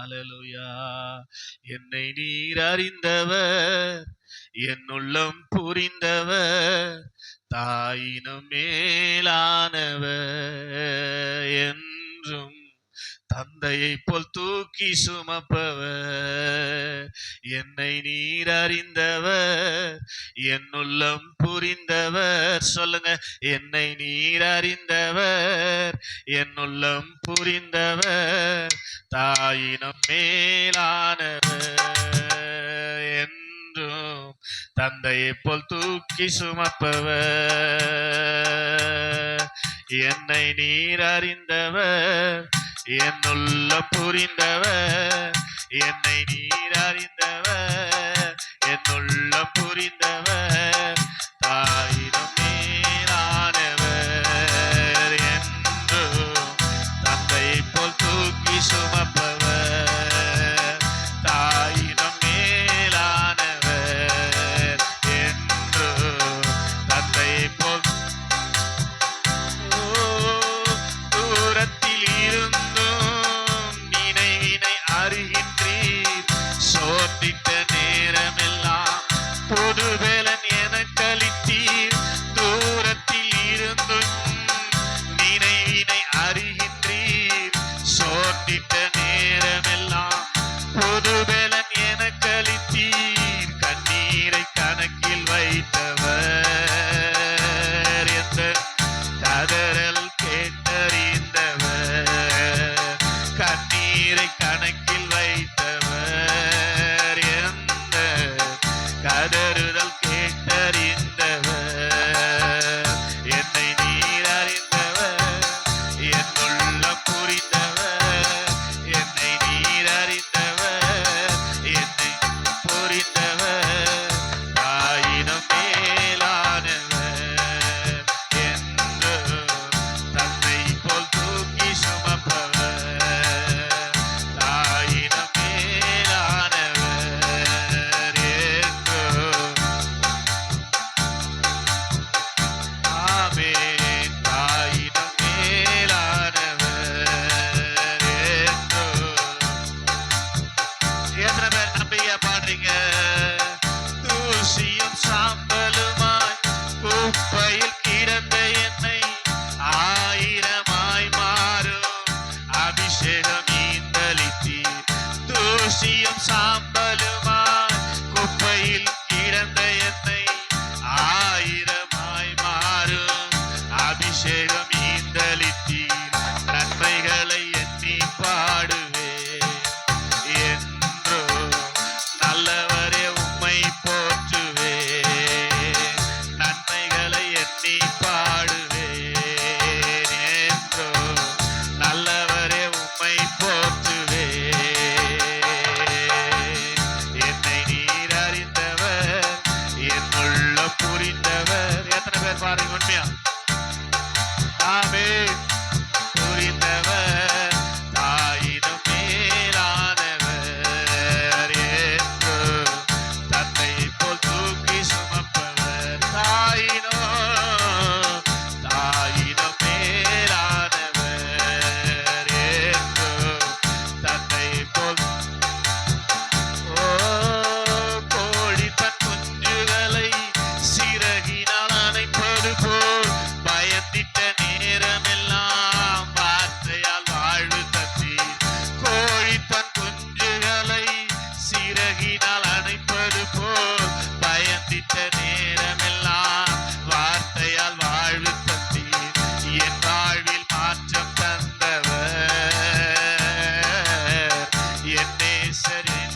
அலலுயா என்னை நீர் அறிந்தவர் என் உள்ளம் புரிந்தவர் தாயினும் மேலானவர் என்றும் தந்தையை போல் தூக்கி சுமப்பவர். என்னை நீர் அறிந்தவர் என்னுள்ளம் புரிந்தவர். சொல்லுங்க என்னை நீர் அறிந்தவர் என்னுள்ளம் புரிந்தவர். தாயினும் மேலானவர் என்றும் தந்தையை போல் தூக்கி சுமப்பவர். என்னை நீர் அறிந்தவர் என்னுள்ள புரிந்தவர். என்னை நீர் என்னுள்ள புரிந்தவர். நன்மைகளை பாடுவேன் என்றோ நல்லவரே உம்மை போற்றுவே என்னை நீர் அறிந்தவர் என்னுள்ள புரிந்தவர். எத்தனை பேர் பாருங்க உண்மையா? ஆமே Ready.